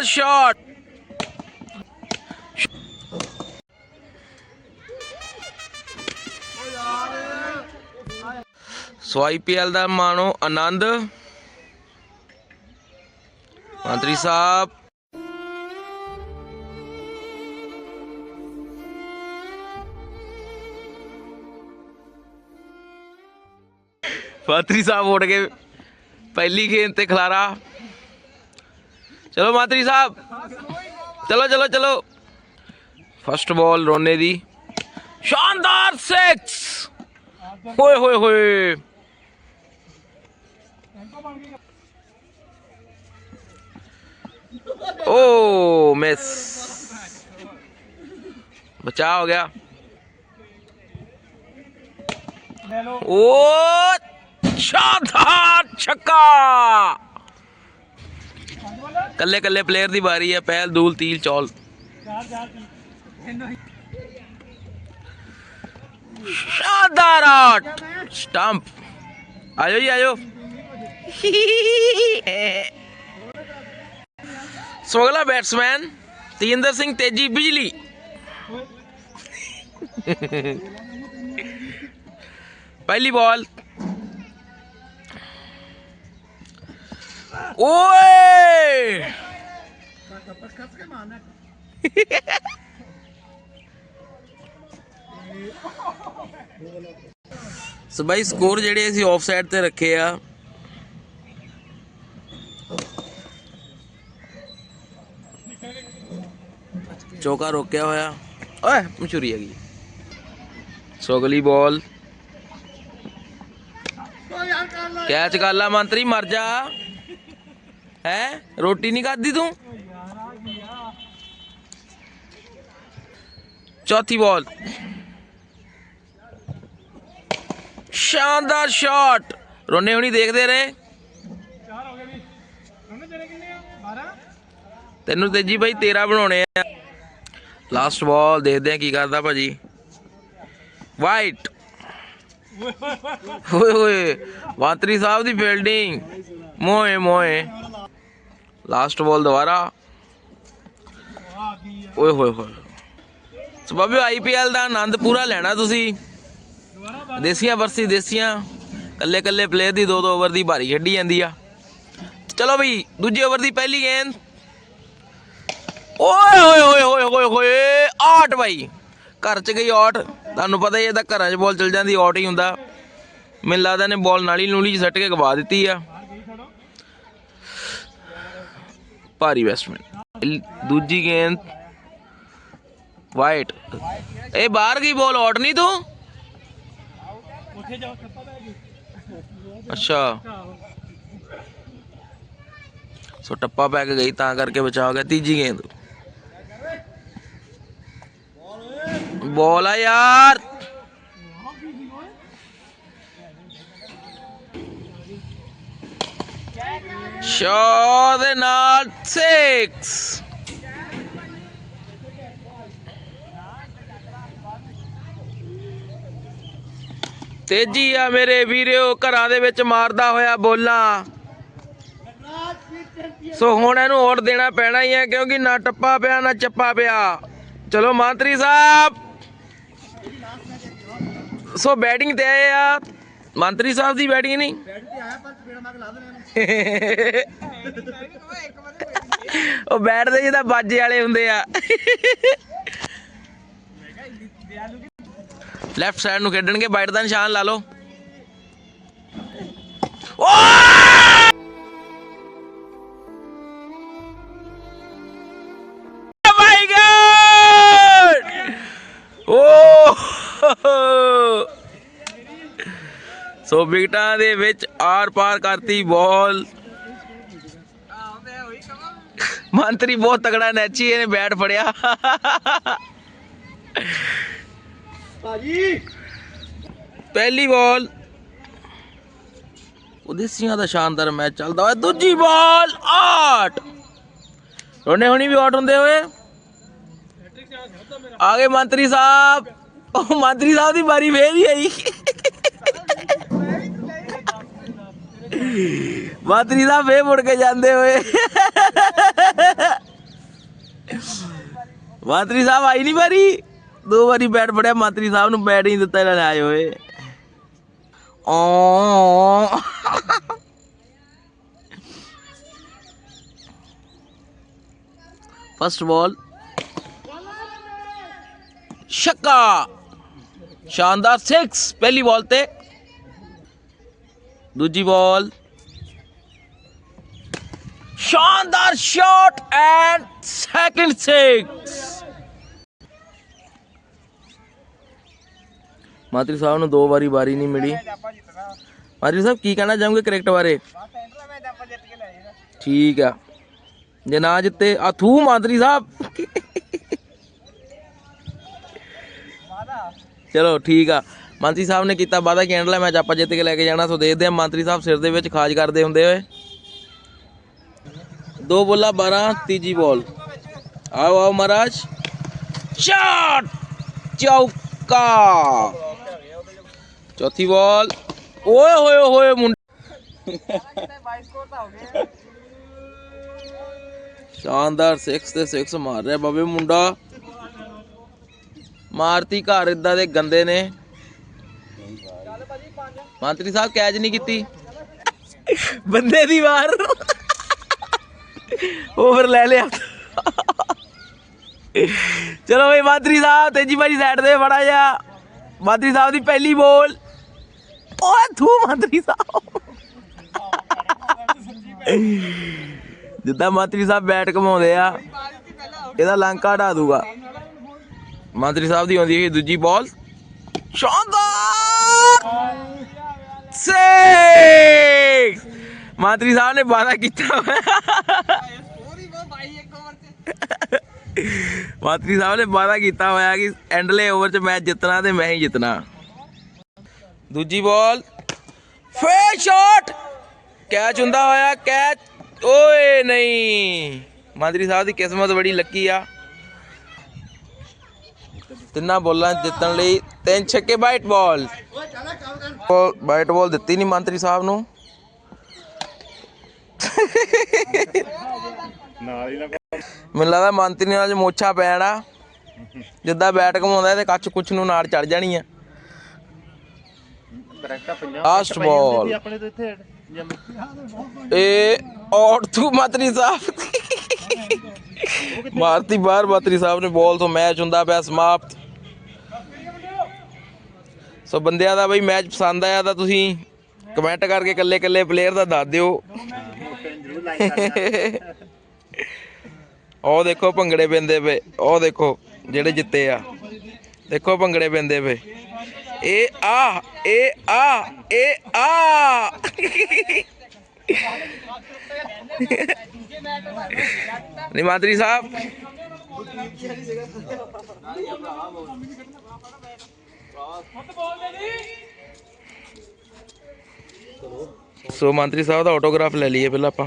ਸ਼ਾਨਦਾਰ ਸ਼ਾਟ ਸੋ ਆਈਪੀਐਲ ਦਾ ਮਾਣੋ ਆਨੰਦ। ਮੰਤਰੀ ਸਾਹਿਬ। ਮੰਤਰੀ ਸਾਹਿਬ, ਉੱਡ ਕੇ ਪਹਿਲੀ ਗੇਂਦ ਤੇ ਖਿਲਾਰਾ। ਚਲੋ ਮੰਤਰੀ ਸਾਹਿਬ ਚਲੋ ਚਲੋ ਚਲੋ ਫਸਟ ਬਾਲ ਰੋਨੇ ਦੀ ਸ਼ਾਨਦਾਰ ਸਿਕਸ ਹੋਏ ਹੋਏ ਹੋਏ ਓ ਮਿਸ ਬਚਾ ਹੋ ਗਿਆ ਓ ਸ਼ਾਨਦਾਰ ਛੱਕਾ ਕੱਲੇ ਕੱਲੇ ਪਲੇਅਰ ਦੀ ਵਾਰੀ ਹੈ, ਪਹਿਲ, ਦੂਲ, ਤੀਲ, ਚੌਲ। ਸ਼ਾਨਦਾਰ ਸਟੰਪ। ਆਜੋ ਜੀ, ਆਜੋ। ਸੋ ਅਗਲਾ ਬੈਟਸਮੈਨ ਤੇਜਿੰਦਰ ਸਿੰਘ ਤੇਜੀ, ਬਿਜਲੀ। ਪਹਿਲੀ ਬਾਲ ਓਏ ਸੋ ਬਾਈ ਸਕੋਰ ਜਿਹੜੇ ਅਸੀਂ ਆਫ ਸਾਈਡ ਤੇ ਰੱਖੇ ਆ। ਚੌਕਾ ਰੋਕਿਆ ਹੋਇਆ। ਓਏ, ਮਸ਼ਹੂਰੀ ਹੈਗੀ। ਸੋ ਅਗਲੀ ਬਾਲ ਕੈਚ ਕਰ ਲਾ ਮੰਤਰੀ, ਮਰ ਜਾ। ਹੈ? ਰੋਟੀ ਨਹੀਂ ਖਾਦੀ ਤੂੰ? ਚੌਥੀ ਬਾਲ ਸ਼ਾਨਦਾਰ ਸ਼ਾਟ ਰੋਨੇ ਹੁਣੀ ਦੇਖਦੇ ਰਹੇ। ਤੈਨੂੰ ਤੇਜੀ ਬਾਈ 13 ਬਣਾਉਣੇ ਆ। ਲਾਸਟ ਬਾਲ ਦੇਖਦੇ ਆ ਕੀ ਕਰਦਾ ਭਾਜੀ। ਵਾਈਟ ਓਏ ਓਏ ਮੰਤਰੀ ਸਾਹਿਬ ਦੀ ਫੀਲਡਿੰਗ ਮੋਏ ਮੋਏ। ਲਾਸਟ ਬਾਲ ਦੁਬਾਰਾ। ਓਏ ਹੋਏ ਹੋਏ। ਸੋ ਬਾਬੇ ਆਈਪੀਐਲ ਦਾ ਆਨੰਦ ਪੂਰਾ ਲੈਣਾ ਤੁਸੀਂ। ਦੇਸੀਆਂ ਵਰਸੀ ਦੇਸੀਆਂ ਕੱਲੇ ਕੱਲੇ ਪਲੇਅਰ ਦੀ ਦੋ ਦੋ ਓਵਰ ਦੀ ਭਾਰੀ ਖੇਡੀ ਜਾਂਦੀ ਆ। ਚਲੋ ਬਈ, ਦੂਜੀ ਓਵਰ ਦੀ ਪਹਿਲੀ ਗੇਂਦ ਓਏ ਹੋਏ ਹੋਏ ਹੋਏ ਹੋਏ ਹੋਏ, ਆਟ ਬਾਈ। ਘਰ ਚ ਗਈ ਆਟ। ਤੁਹਾਨੂੰ ਪਤਾ ਹੀ ਇਹਦਾ ਘਰਾਂ 'ਚ ਬਾਲ ਚਲ ਜਾਂਦੀ, ਆਟ ਹੀ ਹੁੰਦਾ। ਮੈਨੂੰ ਲੱਗਦਾ ਨੇ ਬਾਲ ਨਾਲੀ ਨੂਲੀ 'ਚ ਸੱਟ ਕੇ ਗਵਾ ਦਿੱਤੀ ਆ। ਭਾਰੀ ਬੈਟਸਮੈਨ ਦੂਜੀ ਗੇਂਦ ਵਾਈਟ ਇਹ ਬਾਹਰ ਗਈ ਬੋਲ ਆਊਟ ਨਹੀਂ ਤੂੰ? ਅੱਛਾ। ਸੋ ਟੱਪਾ ਪੈ ਕੇ ਗਈ, ਤਾਂ ਕਰਕੇ ਬਚਾ ਹੋ ਗਿਆ। ਤੀਜੀ ਗੇਂਦ ਬੋਲ ਆ ਯਾਰ। ਸ਼ਾਟ ਦੇ ਨਾਲ। 6 ਤੇਜੀ ਆ ਮੇਰੇ ਵੀਰਿਓ ਘਰਾਂ ਦੇ ਵਿੱਚ ਮਾਰਦਾ ਹੋਇਆ ਬੋਲਾਂ। ਸੋ ਹੁਣ ਇਹਨੂੰ ਔਰ ਦੇਣਾ ਪੈਣਾ ਹੀ ਹੈ, ਕਿਉਂਕਿ ਨਾ ਟੱਪਾ ਪਿਆ, ਨਾ ਚੱਪਾ ਪਿਆ। ਚਲੋ ਮੰਤਰੀ ਸਾਹਿਬ। ਸੋ ਬੈਟਿੰਗ ਤੇ ਆਏ ਆ। ਮੰਤਰੀ ਸਾਹਿਬ ਦੀ ਬੈਟਿੰਗ ਨਹੀਂ। ਉਹ ਬੈਠਦੇ ਜਿਹਦਾ ਬਾਜੇ ਵਾਲੇ ਹੁੰਦੇ ਆ। ਲੈਫਟ ਸਾਈਡ ਨੂੰ ਖੇਡਣਗੇ ਬਾਈਟ ਦਾ ਨਿਸ਼ਾਨ ਲਾ ਲਓ। ਓ ਵਿਕਟਾਂ ਦੇ ਵਿੱਚ ਆਰ ਪਾਰ ਕਰਤੀ ਬਾਲ। ਮੰਤਰੀ ਬਹੁਤ ਤਗੜਾ ਨੈਚੀ ਇਹਨੇ ਬੈਟ ਫੜਿਆ। ਭਾਜੀ। ਪਹਿਲੀ ਬਾਲ। ਉਦੇਸੀਆਂ ਦਾ ਸ਼ਾਨਦਾਰ ਮੈਚ ਚੱਲਦਾ ਹੋਇਆ। ਦੂਜੀ ਬਾਲ ਆਟ। ਰੋਣੇ ਹੁਣੀ ਵੀ ਆਊਟ ਹੁੰਦੇ ਹੋਏ। ਆ ਗਏ ਮੰਤਰੀ ਸਾਹਿਬ। ਉਹ ਮੰਤਰੀ ਸਾਹਿਬ ਦੀ ਬਾਰੀ ਫੇਰ ਹੀ ਆਈ ਮੰਤਰੀ ਸਾਹਿਬ ਫੇ ਮੁੜ ਕੇ ਜਾਂਦੇ ਹੋਏ। ਮੰਤਰੀ ਸਾਹਿਬ ਆਈ ਨਹੀਂ ਵਾਰੀ? ਦੋ ਵਾਰੀ ਬੈਟ ਫੜਿਆ, ਮੰਤਰੀ ਸਾਹਿਬ ਨੂੰ ਬੈਟ ਹੀ ਨਹੀਂ ਦਿੱਤਾ, ਇਹਨਾਂ ਨੇ ਆਏ ਹੋਏ। ਓ ਫਸਟ ਬਾਲ ਛੱਕਾ। ਸ਼ਾਨਦਾਰ 6 ਪਹਿਲੀ ਬਾਲ ਤੇ ਦੂਜੀ ਬਾਲ। ਸ਼ਾਨਦਾਰ ਸ਼ਾਟ ਐਂਡ ਸੈਕਿੰਡ 6 ਮਾਤਰੀ ਸਾਹਿਬ ਨੂੰ ਦੋ ਵਾਰੀ ਵਾਰੀ ਨਹੀਂ ਮਿਲੀ। ਮਾਤਰੀ ਸਾਹਿਬ, ਕੀ ਕਹਿਣਾ ਚਾਹੋਗੇ ਕ੍ਰਿਕਟ ਬਾਰੇ? ਠੀਕ ਆ। ਜੇ ਨਾ ਜਿੱਤੇ, ਆ ਥੂ ਮਾਤਰੀ ਸਾਹਿਬ। ਚਲੋ, ਠੀਕ ਆ। ਮੰਤਰੀ ਸਾਹਿਬ ਨੇ ਕੀਤਾ ਵਾਦਾ ਕਿ ਐਂਡਲਾ ਮੈਚ ਆਪਾਂ ਜਿੱਤ ਕੇ ਲੈ ਕੇ ਜਾਣਾ, ਸੋ ਦੇਖਦੇ ਆ ਮੰਤਰੀ ਸਾਹਿਬ ਸਿਰ ਦੇ ਵਿੱਚ ਖਾਜ ਕਰਦੇ ਹੁੰਦੇ ਹੋਏ। ਦੋ ਬੋਲਾ 12 ਤੀਜੀ ਬਾਲ ਆਓ ਆਓ ਮਹਾਰਾਜ। ਸ਼ਾਟ ਚੌਕਾ! ਚੌਥੀ ਬਾਲ ਓਏ, ਹੋਏ ਹੋਏ, ਮੁੰਡਾ। ਸ਼ਾਨਦਾਰ 6 ਤੇ 6 ਮਾਰ ਰਿਹਾ ਬਾਬੇ ਮੁੰਡਾ। ਮਾਰਤੀ ਘਰ ਇਦਾਂ ਦੇ ਗੰਦੇ ਨੇ। ਮੰਤਰੀ ਸਾਹਿਬ ਕੈਚ ਨਹੀਂ ਕੀਤੀ। ਬੰਦੇ ਦੀ ਵਾਰ। ਓਵਰ ਲੈ ਲਿਆ। ਚਲੋ ਬਈ, ਮੰਤਰੀ ਸਾਹਿਬ, ਤੇਜੀ ਭਾਜੀ ਸਾਈਡ ਤੇ ਬੜਾ ਜਾ ਮੰਤਰੀ ਸਾਹਿਬ ਦੀ ਪਹਿਲੀ ਬੋਲ। ਓਏ, ਤੂੰ ਮੰਤਰੀ ਸਾਹਿਬ। ਜਿੱਦਾਂ ਮੰਤਰੀ ਸਾਹਿਬ ਬੈਟ ਘਮਾਉਂਦੇ ਆ, ਇਹਦਾ ਲੰਕਾ ਢਾ ਦੂਗਾ। ਮੰਤਰੀ ਸਾਹਿਬ ਦੀ ਆਉਂਦੀ ਹੈ ਦੂਜੀ ਬਾਲ। ਸ਼ਾਨਦਾਰ! ਸਿਕਸ ਮੰਤਰੀ ਸਾਹਿਬ ਨੇ ਵਾਦਾ ਕੀਤਾ ਹੋਇਆ। ਮੰਤਰੀ ਸਾਹਿਬ ਨੇ ਵਾਦਾ ਕੀਤਾ ਹੋਇਆ ਕਿ ਐਂਡਲੇ ਓਵਰ 'ਚ ਮੈਚ ਜਿੱਤਣਾ ਤੇ ਮੈਂ ਹੀ ਜਿੱਤਣਾ। ਦੂਜੀ ਬਾਲ ਫੇਰ ਸ਼ਾਟ ਕੈਚ ਹੁੰਦਾ ਹੋਇਆ ਕੈਚ ਓਏ ਨਹੀਂ! ਮੰਤਰੀ ਸਾਹਿਬ ਦੀ ਕਿਸਮਤ ਬੜੀ ਲੱਕੀ ਆ। ਤਿੰਨਾਂ ਬੋਲਾਂ ਜਿੱਤਣ ਲਈ ਤਿੰਨ ਛੱਕੇ ਬਾਈਟ ਬਾਲ ਵਾਈਟ ਬਾਲ ਦਿੱਤੀ ਨਹੀਂ ਮੰਤਰੀ ਸਾਹਿਬ ਨੂੰ? ਨਾਲ ਹੀ ਨਾ ਮੈਨੂੰ ਲੱਗਦਾ ਮੰਤਰੀ ਨਾਲ ਅੱਜ ਮੋਛਾ ਪੈਣਾ ਜਿੱਦਾਂ ਬੈਟ ਘਮਾਉਂਦਾ ਤੇ ਕੱਚ ਕੁਛ ਨੂੰ ਨਾਲ ਚੜ ਜਾਣੀ ਆ। ਲਾਸਟ ਬਾਲ ਤੋਂ ਇਹ ਆਊਟ ਟੂ ਮੰਤਰੀ ਸਾਹਿਬ ਮਾਰਤੀ ਬਾਹਰ ਮੰਤਰੀ ਸਾਹਿਬ ਨੇ ਬਾਲ ਤੋਂ ਮੈਚ ਹੁੰਦਾ ਪਿਆ ਸਮਾਪਤ। ਸੋ ਬੰਦਿਆਂ ਦਾ ਬਈ ਮੈਚ ਪਸੰਦ ਆਇਆ ਤਾਂ ਤੁਸੀਂ ਕਮੈਂਟ ਕਰਕੇ ਇਕੱਲੇ ਇਕੱਲੇ ਪਲੇਅਰ ਦਾ ਦੱਸ ਦਿਓ। ਉਹ ਦੇਖੋ ਭੰਗੜੇ ਪੈਂਦੇ ਪਏ, ਉਹ ਦੇਖੋ ਜਿਹੜੇ ਜਿੱਤੇ ਆ। ਦੇਖੋ ਭੰਗੜੇ ਪੈਂਦੇ ਪਏ। ਇਹ ਆ ਇਹ ਆ ਇਹ ਆ। ਨਹੀਂ ਸਾਹਿਬ। ਸੋ ਮੰਤਰੀ ਸਾਹਿਬ ਦਾ ਆਟੋਗ੍ਰਾਫ ਲੈ ਲਈਏ ਪਹਿਲਾਂ ਆਪਾਂ।